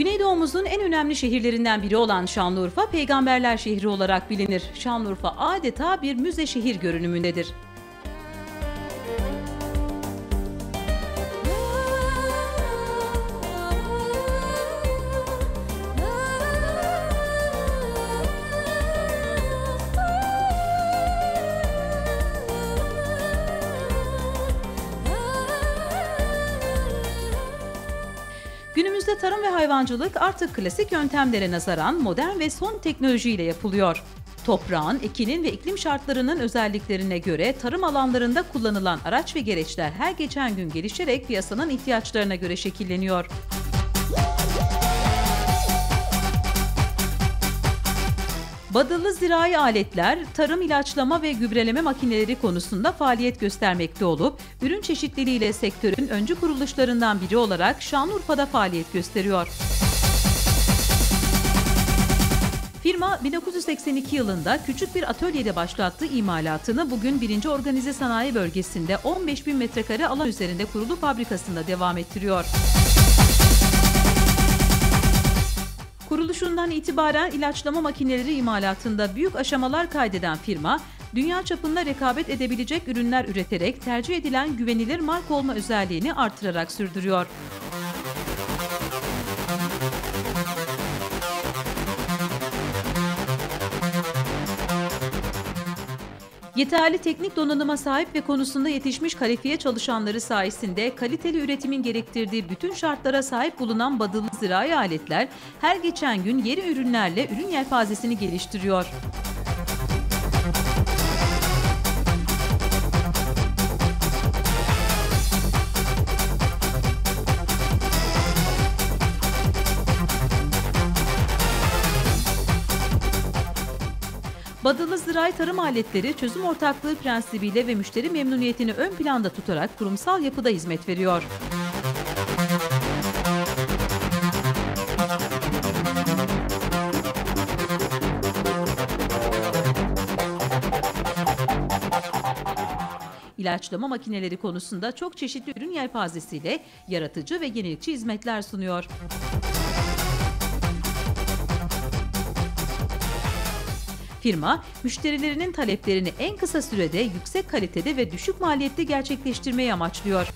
Güneydoğumuzun en önemli şehirlerinden biri olan Şanlıurfa, peygamberler şehri olarak bilinir. Şanlıurfa adeta bir müze şehir görünümündedir. Günümüzde tarım ve hayvancılık artık klasik yöntemlere nazaran modern ve son teknolojiyle yapılıyor. Toprağın, ekinin ve iklim şartlarının özelliklerine göre tarım alanlarında kullanılan araç ve gereçler her geçen gün gelişerek piyasanın ihtiyaçlarına göre şekilleniyor. Badıllı zirai aletler, tarım ilaçlama ve gübreleme makineleri konusunda faaliyet göstermekte olup, ürün çeşitliliğiyle sektörün öncü kuruluşlarından biri olarak Şanlıurfa'da faaliyet gösteriyor. Firma 1982 yılında küçük bir atölyede başlattığı imalatını bugün 1. Organize Sanayi Bölgesi'nde 15 bin metrekare alan üzerinde kurulu fabrikasında devam ettiriyor. Kuruluşundan itibaren ilaçlama makineleri imalatında büyük aşamalar kaydeden firma, dünya çapında rekabet edebilecek ürünler üreterek tercih edilen güvenilir marka olma özelliğini artırarak sürdürüyor. Yeterli teknik donanıma sahip ve konusunda yetişmiş kalifiye çalışanları sayesinde kaliteli üretimin gerektirdiği bütün şartlara sahip bulunan badıllı zirai aletler her geçen gün yeni ürünlerle ürün yelpazesini geliştiriyor. Badılı zirai tarım aletleri çözüm ortaklığı prensibiyle ve müşteri memnuniyetini ön planda tutarak kurumsal yapıda hizmet veriyor. İlaçlama makineleri konusunda çok çeşitli ürün yelpazesiyle yaratıcı ve yenilikçi hizmetler sunuyor. Firma, müşterilerinin taleplerini en kısa sürede yüksek kalitede ve düşük maliyette gerçekleştirmeyi amaçlıyor.